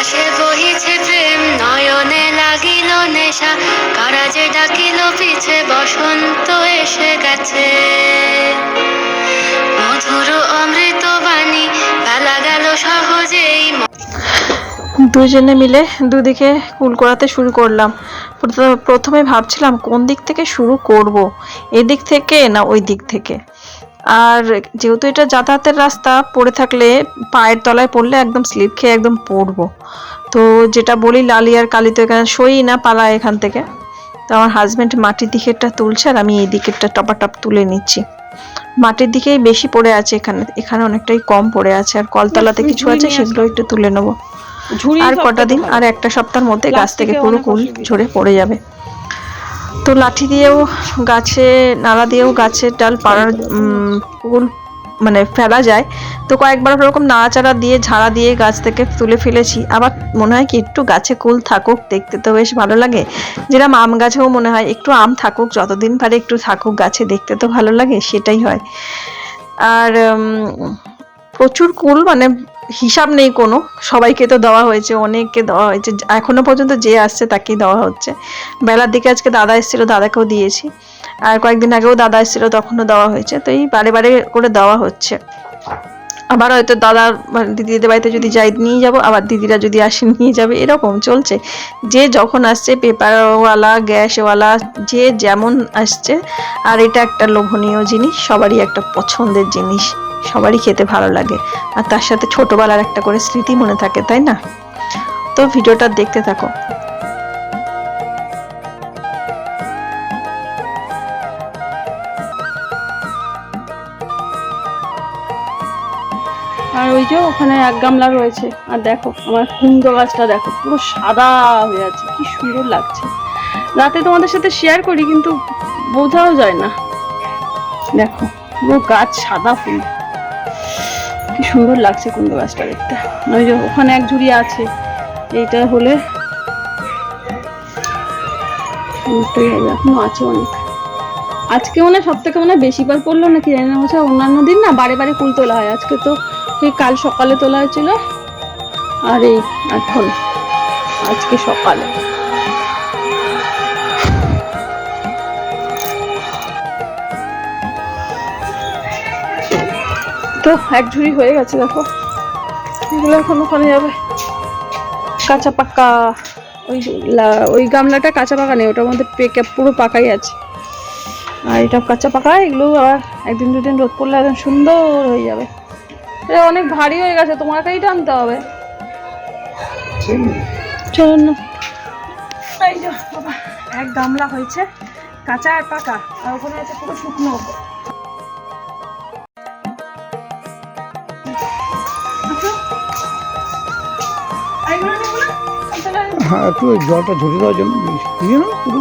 বাতাসে বহিছে প্রেম, নয়নে লাগিল নেশা। কারা যে ডাকিল, পিছে বসন্ত এসে গেছে। মধুর অমৃত বাণী, বেলা গেল সহজেই দুজনে মিলে দুদিকে কুল করাতে শুরু করলাম। প্রথমে ভাবছিলাম, কোন দিক থেকে শুরু করব? এদিক থেকে না ওই দিক থেকে? আর যেহেতু এটা যাতায়াতের রাস্তা পড়ে থাকলে পায়ের তলায় পড়লে একদম স্লিপ খেয়ে একদম পড়ব। তো যেটা বলি লালি আর কালি তো এখানে সই না পালায় এখান থেকে। তো আমার হাজব্যান্ড মাটির দিকেরটা তুলছে আর আমি এই দিকেরটা টপাটপ তুলে নিচ্ছি। মাটির দিকেই বেশি পড়ে আছে এখানে এখানে অনেকটাই কম পড়ে আছে। আর কলতলাতে কিছু আছে সেগুলো একটু তুলে নেব। আর কটা দিন আর একটা সপ্তাহের মধ্যে গাছ থেকে পুরো কুল ঝরে পড়ে যাবে। তো লাঠি দিয়েও, গাছে নালা দিয়েও গাছের ডাল পাড়ার কুল মানে ফেলা যায়। তো কয়েকবার ওরকম নাড়াচাড়া দিয়ে, ঝাড়া দিয়ে গাছ থেকে তুলে ফেলেছি। আবার মনে হয় কি একটু গাছে কুল থাকুক, দেখতে তো বেশ ভালো লাগে। যেরকম আম গাছেও মনে হয় একটু আম থাকুক, যতদিন পারে একটু থাকুক, গাছে দেখতে তো ভালো লাগে, সেটাই হয়। আর প্রচুর কুল মানে হিসাব নেই কোনো। সবাইকে তো দেওয়া হয়েছে, অনেককে দেওয়া হয়েছে। এখনও পর্যন্ত যে আসছে তাকেই দেওয়া হচ্ছে। বেলার দিকে আজকে দাদা এসেছিল, দাদাকেও দিয়েছি। আর কয়েকদিন আগেও দাদা এসেছিল, তখনও দেওয়া হয়েছে। তো এই বারে বারে করে দেওয়া হচ্ছে। আবার হয়তো মানে দিদিদের বাড়িতে যদি যাই, নিয়ে যাব। আবার দিদিরা যদি আসে, নিয়ে যাবে। এরকম চলছে। যে যখন আসছে, পেপারওয়ালা, গ্যাসওয়ালা, যে যেমন আসছে, আর এটা একটা লোভনীয় জিনিস, সবারই একটা পছন্দের জিনিস। সবারই খেতে ভালো লাগে। আর তার সাথে ছোটবেলার একটা করে স্মৃতি মনে থাকে, তাই না? তো ভিডিওটা দেখতে থাকো। আর ওই যে ওখানে এক গামলা রয়েছে। আর দেখো, আমার কুমড়ো গাছটা দেখো, পুরো সাদা হয়ে আছে, কি সুন্দর লাগছে। রাতে তোমাদের সাথে শেয়ার করি, কিন্তু বোঝাও যায় না। দেখো, পুরো গাছ সাদা ফুল। কি সুন্দর লাগছে কুমড়ো গাছটা দেখতে। ওই যে ওখানে এক ঝুড়ি আছে, এইটা হলে এখনও আছে অনেক। আজকে মনে সব থেকে মনে হয় বেশি বার পড়ল নাকি জানি না, বলছে অন্যান্য দিন না বারে বারে কুল তোলা হয়। আজকে তো সেই কাল সকালে তোলা হয়েছিল, আর এই এখন, আজকে সকালে। তো, এক ঝুড়ি হয়ে গেছে, দেখো। এগুলো এখন ওখানে যাবে। কাঁচা পাকা, ওই ওই গামলাটা কাঁচা পাকা নেই, ওটার মধ্যে পেকে পুরো পাকাই আছে। আর এটা কাঁচা পাকা, এগুলো আবার একদিন দুদিন রোদ পড়লে একদম সুন্দর হয়ে যাবে। এটা অনেক ভারী হয়ে গেছে, তোমাকেই টানতে হবে। চলুন না। এই যে, বাবা, এক গামলা হয়েছে, কাঁচা আর পাকা, আর ওখানে আছে পুরো শুকনো। হ্যাঁ একটু জলটা ঝরে দেওয়ার জন্য দিয়ে না পুরো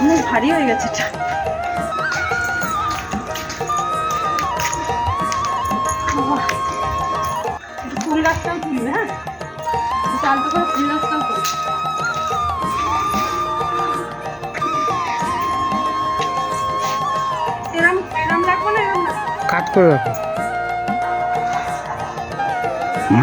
অনেক ভারী হয়ে গেছে এটা। ফুল গাছটাও তুলবে হ্যাঁ? আলতো করে ফুল গাছটাও তুলবে। এরম এরম লাগবে না এরম কাট করে রাখো। Good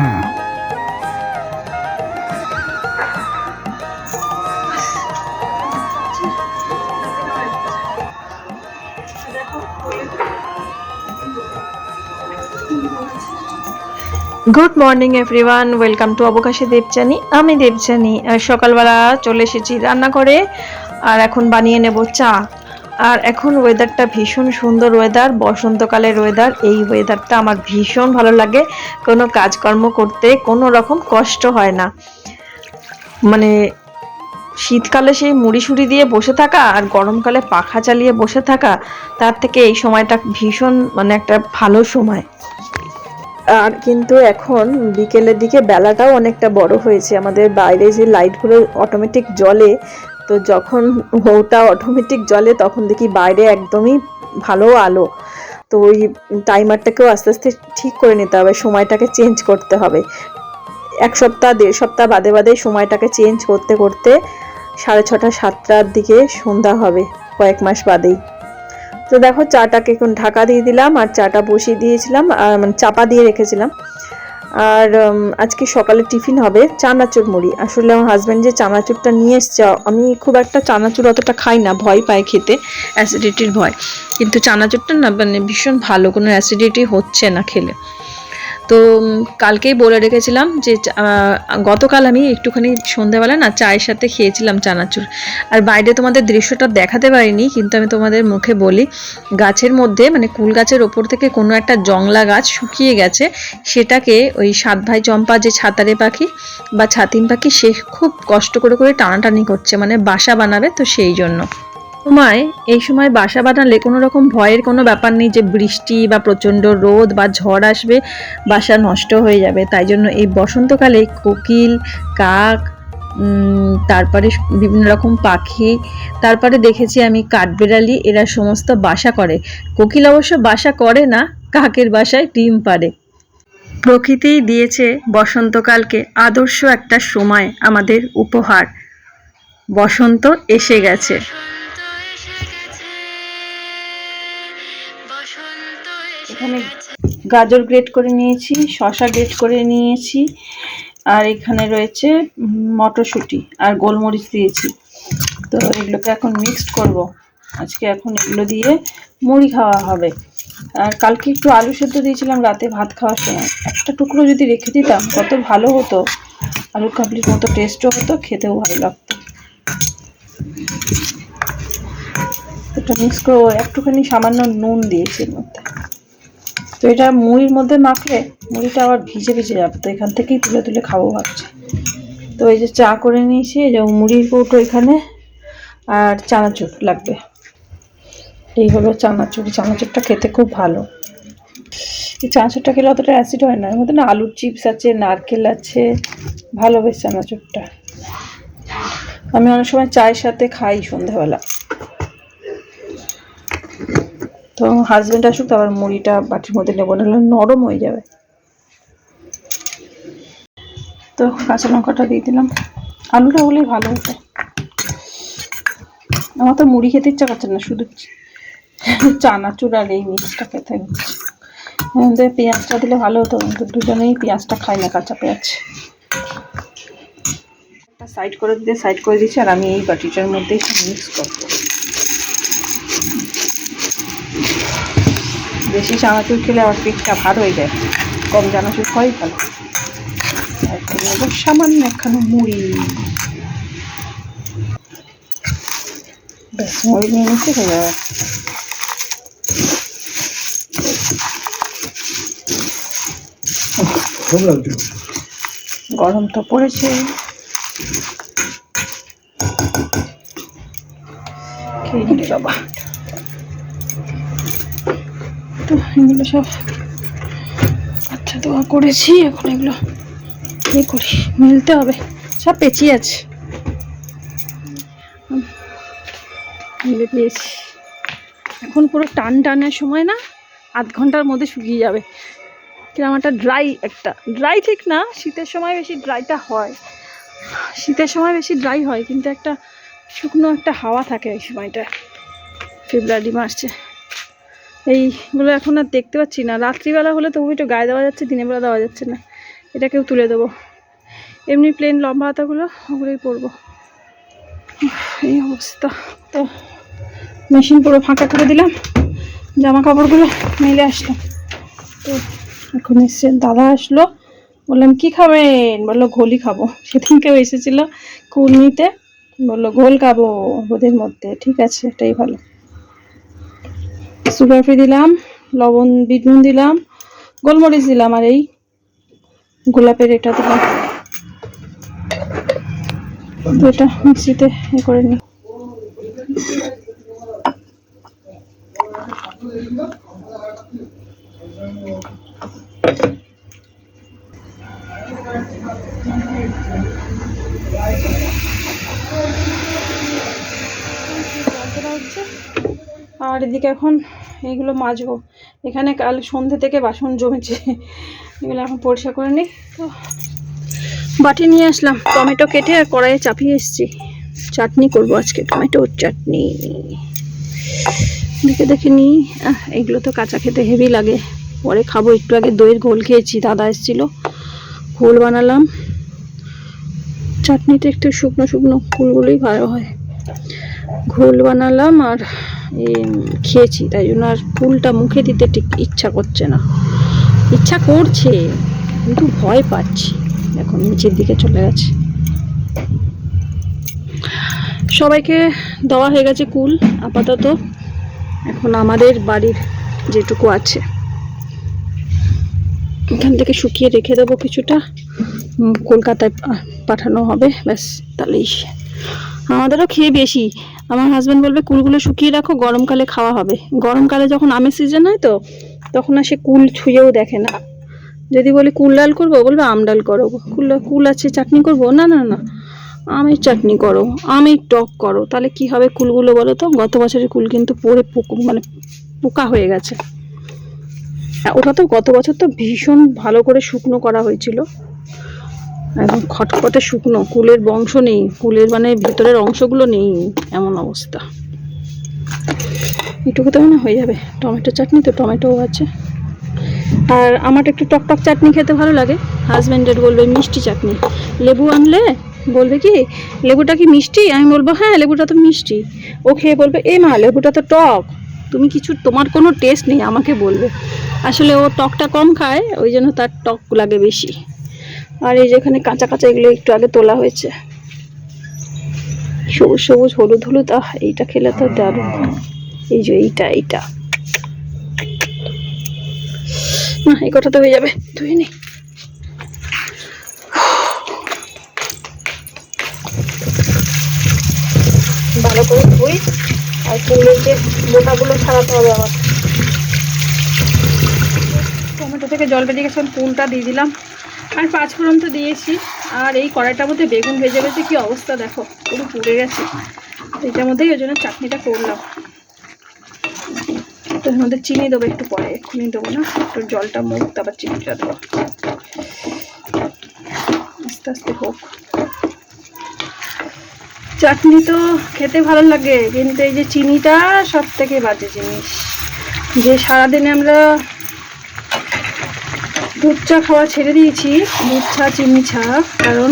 morning everyone, welcome to অবকাশে Debchani আমি দেবচানি সকালবেলা চলে এসেছি রান্না করে আর এখন বানিয়ে নেব চা। আর এখন ওয়েদারটা ভীষণ সুন্দর ওয়েদার বসন্তকালের ওয়েদার এই ওয়েদারটা আমার ভীষণ ভালো লাগে। কোনো কাজকর্ম করতে কোনো রকম কষ্ট হয় না। মানে শীতকালে সেই মুড়ি সুড়ি দিয়ে বসে থাকা আর গরমকালে পাখা চালিয়ে বসে থাকা, তার থেকে এই সময়টা ভীষণ মানে একটা ভালো সময়। আর কিন্তু এখন বিকেলের দিকে বেলাটাও অনেকটা বড় হয়েছে। আমাদের বাইরে যে লাইটগুলো অটোমেটিক জ্বলে তো যখন ওটা অটোমেটিক জলে তখন দেখি বাইরে একদমই ভালো আলো। তো ওই টাইমারটাকেও আস্তে আস্তে ঠিক করে নিতে হবে, সময়টাকে চেঞ্জ করতে হবে। এক সপ্তাহ, দেড় সপ্তাহ বাদে বাদে সময়টাকে চেঞ্জ করতে করতে সাড়ে ছটা, সাতটার দিকে সন্ধ্যা হবে, কয়েক মাস বাদেই। তো দেখো, চাটাকে এখন ঢাকা দিয়ে দিলাম আর চাটা বসিয়ে দিয়েছিলাম মানে চাপা দিয়ে রেখেছিলাম। আর আজকে সকালে টিফিন হবে চানাচুর মুড়ি। আসলে আমার হাজব্যান্ড যে চানাচুরটা নিয়ে এসছে, আমি খুব একটা চানাচুর অতটা খাই না, ভয় পাই খেতে অ্যাসিডিটির ভয়। কিন্তু চানাচুরটা না মানে ভীষণ ভালো, কোনো অ্যাসিডিটি হচ্ছে না খেলে। তো কালকেই বলে রেখেছিলাম যে গতকাল আমি একটুখানি সন্ধ্যাবেলা না চায়ের সাথে খেয়েছিলাম চানাচুর। আর বাইরে তোমাদের দৃশ্যটা দেখাতে পারিনি, কিন্তু আমি তোমাদের মুখে বলি, গাছের মধ্যে মানে কুল গাছের ওপর থেকে কোনো একটা জংলা গাছ শুকিয়ে গেছে, সেটাকে ওই সাত ভাই চম্পা যে ছাতারে পাখি বা ছাতিম পাখি, সে খুব কষ্ট করে করে টানাটানি করছে মানে বাসা বানাবে তো সেই জন্য। সময় এই সময় বাসা বানালে কোনো রকম ভয়ের কোনো ব্যাপার নেই যে বৃষ্টি বা প্রচণ্ড রোদ বা ঝড় আসবে, বাসা নষ্ট হয়ে যাবে। তাই জন্য এই বসন্তকালে কোকিল, কাক তারপরে বিভিন্ন রকম পাখি, তারপরে দেখেছি আমি কাঠবেড়ালি, এরা সমস্ত বাসা করে। কোকিল অবশ্য বাসা করে না, কাকের বাসায় ডিম পারে প্রকৃতিই দিয়েছে বসন্তকালকে আদর্শ একটা সময় আমাদের উপহার। বসন্ত এসে গেছে। এখানে গাজর গ্রেট করে নিয়েছি, শসা গ্রেট করে নিয়েছি, আর এখানে রয়েছে মটরশুঁটি আর গোলমরিচ দিয়েছি। তো এগুলোকে এখন মিক্সড করব। আজকে এখন এগুলো দিয়ে মুড়ি খাওয়া হবে। আর কালকে একটু আলু সেদ্ধ দিয়েছিলাম রাতে ভাত খাওয়ার সময়। একটা টুকরো যদি রেখে দিতাম কত ভালো হতো। আলু কাবলির মতো টেস্টও হতো, খেতেও ভালো লাগতো। এটা মিক্স করব। একটুখানি সামান্য নুন দিয়েছি এর মধ্যে। তো এটা মুড়ির মধ্যে মাখলে মুড়িটা আবার ভিজে ভিজে যাবে। তো এখান থেকেই তুলে তুলে খাব ভাবছি। তো এই যে চা করে নিয়েছি, এই যে মুড়ির কৌটো এখানে, আর চানাচুর লাগবে। এই হলো চানাচুর। চানাচুরটা খেতে খুব ভালো। এই চানাচুরটা খেলে অতটা অ্যাসিড হয় না। এর মধ্যে না আলুর চিপস আছে, নারকেল আছে ভালো বেশ চানাচুরটা। আমি অনেক সময় চায়ের সাথে খাই সন্ধ্যাবেলা। তো হাজবেন্ড আসুক তো আবার মুড়িটা বাটির মধ্যে নেব, নাহলে নরম হয়ে যাবে। তো কাঁচা লঙ্কাটা দিয়ে দিলাম। আলুটা হলেই ভালো হতো। আমার তো মুড়ি খেতে ইচ্ছা করছে না, শুধু চানাচুর আর এই মিক্সটা খেতে হচ্ছে পেঁয়াজটা দিলে ভালো হতো, কিন্তু দুজনেই পেঁয়াজটা খাই না, কাঁচা পেঁয়াজ। সাইড করে দিতে সাইড করে দিচ্ছি, আর আমি এই বাটিটার মধ্যেই মিক্স করব। বেশি চানাচুর খেলে আমার পেটটা ভার হয়ে যায়। কম চানাচুর খাওয়াই ভালো। এখন নেব সামান্য একখানা মুড়ি। ব্যাস মুড়ি নিয়ে নিতে হয়ে যাবে গরম তো পড়েছে। খেয়ে বাবা। তো এগুলো সব আচ্ছা দোয়া করেছি, এখন এগুলো এ করি, মিলতে হবে। সব পেঁচিয়ে আছে। মিলে দিয়েছি। এখন পুরো টান টানের সময় না, আধ ঘণ্টার মধ্যে শুকিয়ে যাবে। কীরকম একটা ড্রাই একটা ড্রাই ঠিক না, শীতের সময় বেশি ড্রাইটা হয়। শীতের সময় বেশি ড্রাই হয়, কিন্তু একটা শুকনো একটা হাওয়া থাকে এই সময়টা ফেব্রুয়ারি, মার্চে। এইগুলো এখন আর দেখতে পাচ্ছি না। রাত্রিবেলা হলে তবু একটু গায়ে দেওয়া যাচ্ছে, দিনের বেলা দেওয়া যাচ্ছে না। এটাকেও তুলে দেবো। এমনি প্লেন লম্বা হাতাগুলো, ওগুলোই পরবো। এই অবস্থা। তো মেশিন পুরো ফাঁকা করে দিলাম। জামা কাপড়গুলো মেলে আসলাম। তো এখন এসছে দাদা আসলো। বললাম, কি খাবেন? বলল, ঘোলই খাব। সেদিনকেও এসেছিল কুল নিতে বলল, ঘোল খাব ওদের মধ্যে, ঠিক আছে, এটাই ভালো। সুগার দিলাম, লবণ বিট দিলাম, গোলমরিচ দিলাম আর এই গোলাপের এটা দিলাম। তো এটা মিক্সিতে এ করে নিই। আর এদিকে এখন এইগুলো মাজবো। এখানে কাল সন্ধ্যে থেকে বাসন জমেছে। এগুলো এখন পরিষ্কার করে নিই। তো বাটি নিয়ে আসলাম। টমেটো কেটে আর কড়াইয়ে চাপিয়ে এসেছি। চাটনি করব আজকে। টমেটোর চাটনি। দেখে দেখে নিই আহ, এইগুলো তো কাঁচা খেতে হেভি লাগে। পরে খাব। একটু আগে দইয়ের ঘোল খেয়েছি। দাদা এসেছিল। ঘোল বানালাম। চাটনিটা একটু শুকনো শুকনো ফুলগুলোই ভালো হয়। ঘোল বানালাম আর খেয়েছি, তাই জন্য আর ফুলটা মুখে দিতে ঠিক ইচ্ছা করছে না। ইচ্ছা করছে, কিন্তু ভয় পাচ্ছি। এখন নিচের দিকে চলে গেছে। সবাইকে দেওয়া হয়ে গেছে কুল, আপাতত। এখন আমাদের বাড়ির যেটুকু আছে। এখান থেকে শুকিয়ে রেখে দেবো কিছুটা। কলকাতায় পাঠানো হবে, ব্যাস, তাহলেই। আমাদেরও খেয়ে বেশি। আমার হাজব্যান্ড বলবে কুলগুলো শুকিয়ে রাখো গরমকালে খাওয়া হবে। গরমকালে যখন আমের সিজন হয় তো তখন আর সে কুল ছুঁয়েও দেখে না। যদি বলি কুল ডাল করব? বলবে আম ডাল করো। কুল কুল আছে চাটনি করব? না না না। আমের চাটনি করো আমের টক করো। তাহলে কি হবে কুলগুলো বলো তো? গত বছরের কুল কিন্তু পরে পোক মানে পোকা হয়ে গেছে। হ্যাঁ, ওটা তো গত বছর তো ভীষণ ভালো করে শুকনো করা হয়েছিল। একদম খটখটে শুকনো, কুলের বংশ নেই, কুলের মানে ভেতরের অংশগুলো নেই, এমন অবস্থা। এটুকু তো মনে হয়ে যাবে, টমেটো চাটনি তো, টমেটোও আছে। আর আমার একটু টক টক চাটনি খেতে ভালো লাগে হাজব্যান্ডের বলবে মিষ্টি চাটনি। লেবু আনলে বলবে কি, লেবুটা কি মিষ্টি? আমি বলব হ্যাঁ লেবুটা তো মিষ্টি। ও খেয়ে বলবে, এ মা, লেবুটা তো টক, তুমি কিছু, তোমার কোনো টেস্ট নেই, আমাকে বলবে। আসলে ও টকটা কম খায়, ওই জন্য তার টক লাগে বেশি। আর এই যেখানে কাঁচা কাঁচা এগুলো একটু আগে তোলা হয়েছে। সবুজ সবুজ, হলুদ হলুদ, আহ, এইটা খেলে তো দারুণ। এই যে এইটা এইটা। না এই কথা তো হয়ে যাবে, ধুয়ে নি। ভালো করে ধুই, আর ফুলের যে বোটাগুলো ছাড়াতে হবে আবার। টমেটো থেকে জল বেরিয়ে গেছে ফুলটা দিয়ে দিলাম। আর পাঁচ ফোড়ন তো দিয়েছি। আর এই কড়াইটার মধ্যে বেগুন ভেজে ভেজে কি অবস্থা দেখো, পুরো পুড়ে গেছে। এটার মধ্যেই ওই জন্য চাটনিটা করলাম। তো এর মধ্যে চিনি দেবো একটু পরে, এক্ষুনি দেবো না, একটু জলটা মুখ, তারপর চিনিটা দেবো। আস্তে আস্তে হোক। চাটনি তো খেতে ভালো লাগে, কিন্তু এই যে চিনিটা সব থেকে বাজে জিনিস। যে সারাদিনে আমরা দুধ চা খাওয়া ছেড়ে দিয়েছি দুধ চা চিনি চা কারণ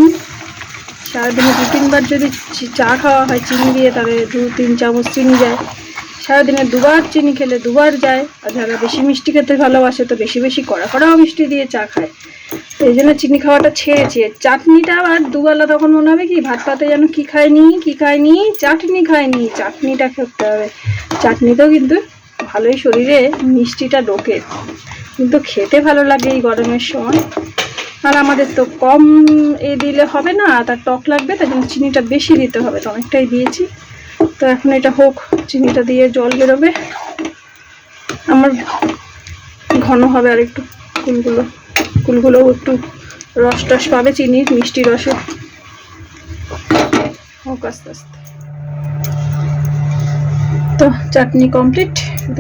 সারাদিনে দু তিনবার যদি চা খাওয়া হয়, চিনি দিয়ে তাহলে দু তিন চামচ চিনি যায়। সারাদিনে দুবার চিনি খেলে দুবার যায়, আর যারা বেশি মিষ্টি খেতে ভালোবাসে, তো বেশি বেশি কড়া কড়াও মিষ্টি দিয়ে চা খায়। তো এই জন্য চিনি খাওয়াটা ছেড়েছি। চাটনিটা আবার দুবেলা তখন মনে হবে কি, ভাত পাতে যেন কি খায়নি, কী খায়নি, চাটনি খায়নি। চাটনিটা খেতে হবে। চাটনিতেও কিন্তু ভালোই শরীরে মিষ্টিটা ঢোকে। কিন্তু খেতে ভালো লাগে এই গরমের সময়। আর আমাদের তো কম এ দিলে হবে না, তার টক লাগবে তাই জন্য চিনিটা বেশি দিতে হবে, তো অনেকটাই দিয়েছি। তো এখন এটা হোক, চিনিটা দিয়ে জল বেরোবে। আমার ঘন হবে আর একটু কুলগুলো কুলগুলোও একটু রস টস পাবে চিনির মিষ্টি রসে। হোক আস্তে আস্তে। তো চাটনি কমপ্লিট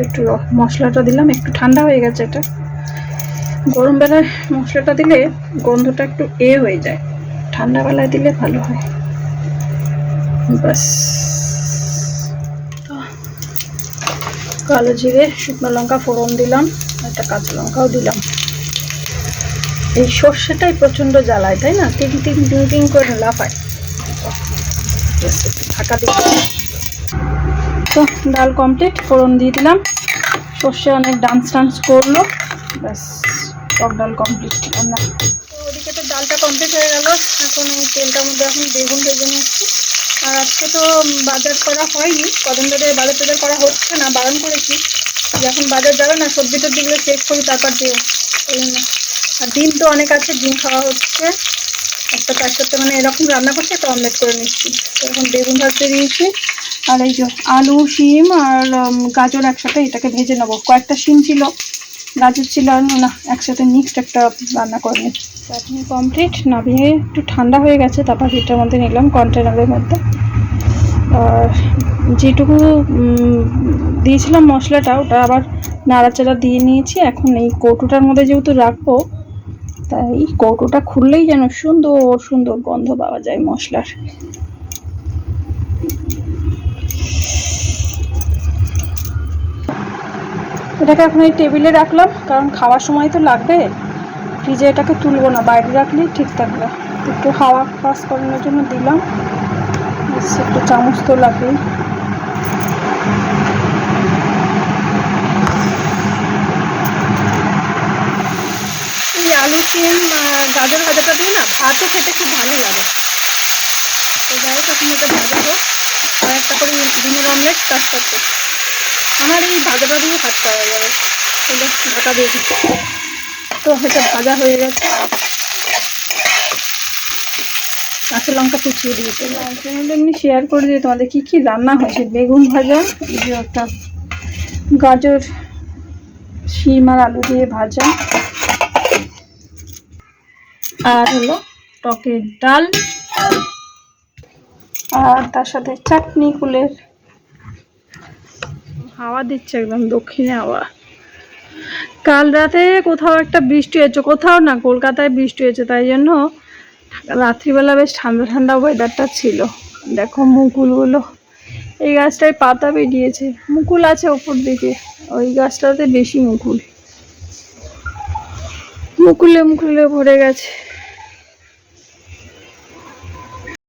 একটু মশলাটা দিলাম, একটু ঠান্ডা হয়ে গেছে এটা। গরম বেলায় মশলাটা দিলে গন্ধটা একটু এ হয়ে যায়। ঠান্ডা বেলায় দিলে ভালো হয়। বাস কালো জিরে, শুকনো লঙ্কা ফোড়ন দিলাম, একটা কাঁচা লঙ্কাও দিলাম। এই সর্ষেটাই প্রচণ্ড জ্বালায়, তাই না? তিন তিন তিন তিন করে লাফায়। ঢাকা দিচ্ছি তো ডাল কমপ্লিট, ফোড়ন দিয়ে দিলাম। সর্ষে অনেক ডান্স, টান্স করল। ব্যাস। টক ডাল কমপ্লিট রান্না তো ওদিকে তো ডালটা কমপ্লিট হয়ে গেল। এখন এই তেলটার মধ্যে এখন বেগুন ভেজে নিচ্ছি। আর আজকে তো বাজার করা হয়নি। কদিন ধরে বাজার টাজার করা হচ্ছে না, বারণ করেছি যখন বাজার যাবে না, সবজি টবজিগুলো চেক করি, তারপর দিও ওই জন্য। আর ডিম তো অনেক আছে, ডিম খাওয়া হচ্ছে। একটা তার সাথে মানে এরকম রান্না করছে একটা অমলেট করে নিচ্ছি। এখন বেগুন ভাজতে দিয়েছি। আর এই যে আলু, শিম আর গাজর একসাথে এটাকে ভেজে নেব। কয়েকটা শিম ছিল। গাজর ছিল আর না, একসাথে মিক্সড একটা রান্না করে চাটনি কমপ্লিট নামিয়ে একটু ঠান্ডা হয়ে গেছে, তারপর হিটার মধ্যে নিলাম কন্টেনারের মধ্যে। আর যেটুকু দিয়েছিলাম মশলাটা, ওটা আবার নাড়াচাড়া দিয়ে নিয়েছি। এখন এই কৌটোটার মধ্যে যেহেতু রাখব, তাই কৌটোটা খুললেই যেন সুন্দর সুন্দর গন্ধ পাওয়া যায় মশলার। এটাকে এখন এই টেবিলে রাখলাম কারণ খাওয়ার সময় তো লাগবে। ফ্রিজে এটাকে তুলবো না বাইরে রাখলেই ঠিক থাকবে। একটু হাওয়া পাস করানোর জন্য দিলাম। একটু চামচ তো লাগবেই। এই আলু আহ, গাজর ভাজাটা দিয়ে না ভাতও খেতে খুব ভালো লাগে। তো যাই হোক এখন এটা ভাজা হোক। আর একটা করে ডিমের অমলেট তার সাথে আমার এই ভাজাটা দিয়ে ভাতটা হয়ে যাবে। তাহলে ঢাকা দিয়ে তো এটা ভাজা হয়ে গেছে। কাঁচা লঙ্কা কুচিয়ে দিয়েছে। এমনি শেয়ার করে দিই তোমাদের। কী কী রান্না হয়েছে? বেগুন ভাজা যে একটা গাজর, শিম আর আলু দিয়ে ভাজা। আর হলো টকের ডাল। আর তার সাথে চাটনি, কুলের হাওয়া দিচ্ছে একদম দক্ষিণে হাওয়া। কাল রাতে কোথাও একটা বৃষ্টি হয়েছে, কোথাও না, কলকাতায় বৃষ্টি হয়েছে, তাই জন্য রাত্রিবেলা বেশ ঠান্ডা ঠান্ডা ওয়েদারটা ছিল। দেখো মুকুলগুলো, এই গাছটায় পাতা বেরিয়েছে, মুকুল আছে ওপর দিকে, ওই গাছটাতে বেশি মুকুল। মুকুলে মুকুলে ভরে গেছে।